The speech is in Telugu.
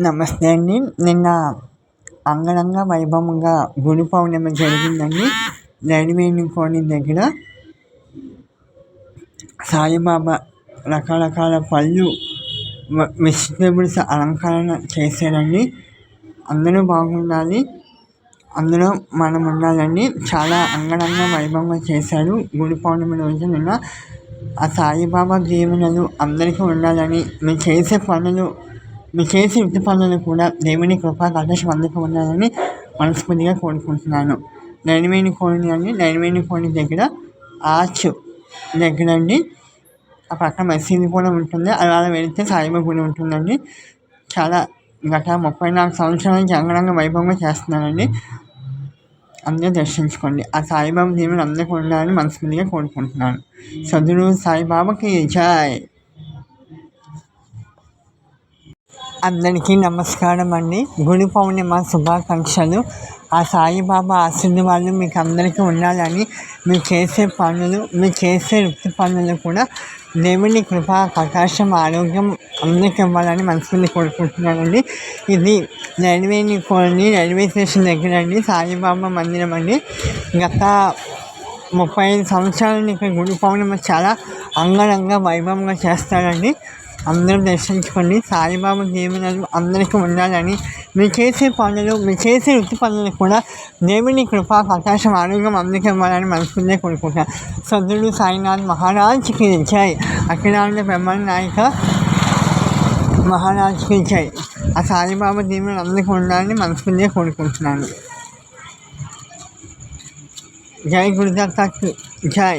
నమస్తే అండి. నిన్న అంగరంగ వైభవంగా గురు పౌర్ణమి జరిగిందండి. నడివేణి కోణి దగ్గర సాయిబాబా రకరకాల పళ్ళు వెజిటేబుల్స్ అలంకరణ చేశారండి. అందరూ బాగుండాలి. అందులో మనం ఉండాలండి. చాలా అంగరంగ వైభవంగా చేశారు గురు పౌర్ణమి రోజు నిన్న. ఆ సాయిబాబా దీవెనలు అందరికీ ఉండాలని మీరు చేసే పనులు మీరు చేసే వృత్తి పనులను కూడా దేవుని కృప కటాక్షం అందుకున్నారని ఉండాలని మనస్ఫూర్తిగా కోరుకుంటున్నాను. నడివేణి కోణి అండి నడివేణి కోణి దగ్గర ఆర్చ్ దగ్గర అండి. ఆ పక్కన మసీదు కూడా ఉంటుంది. అలా వెళితే సాయిబాబు గుడి ఉంటుందండి. చాలా గత ముప్పై నాలుగు సంవత్సరాల నుంచి అంగరంగ వైభవంగా చేస్తున్నానండి అందరూ దర్శించుకోండి. ఆ సాయిబాబా దేవుడు అందరికీ ఉండాలని మనస్ఫూర్తిగా కోరుకుంటున్నాను. సద్గురు సాయిబాబాకి జాయ్ అందరికీ నమస్కారం అండి. గుడి పౌర్ణిమ శుభాకాంక్షలు. ఆ సాయిబాబా ఆశీర్వాదం మీకు అందరికీ ఉండాలని మీరు చేసే పనులు మీరు చేసే వృత్తి పనులు కూడా దేవుని కృప ప్రకాశం ఆరోగ్యం అందరికీ ఇవ్వాలని మనసుని కోరుకుంటున్నానండి. ఇది రైల్వేని కోని రైల్వే స్టేషన్ దగ్గర అండి సాయిబాబా మందిరం అండి. గత ముప్పై ఐదు సంవత్సరాల నుంచి ఇక్కడ గుడి పౌర్ణిమ చాలా అంగరంగ వైభవంగా చేస్తారండి. అందరూ దర్శించుకోండి. సాయిబాబా దీవెనలు అందరికీ ఉండాలని మీరు చేసే పనులు మీరు చేసే వృత్తి పనులు కూడా దేవుని కృప ప్రకాశం ఆరోగ్యం అందరికీ ఇవ్వాలని మనసుకుందే కోరుకుంటున్నాను సద్దుడు సాయినాథ్ మహారాజ్కి ఇచ్చాయి అఖిలాండ బ్రహ్మ నాయక మహారాజ్కి ఇచ్చాయి ఆ సాయిబాబా దీవెనలు అందరికీ ఉండాలని మనసుకుందే కోరుకుంటున్నాను. జై గురుదత్త జై.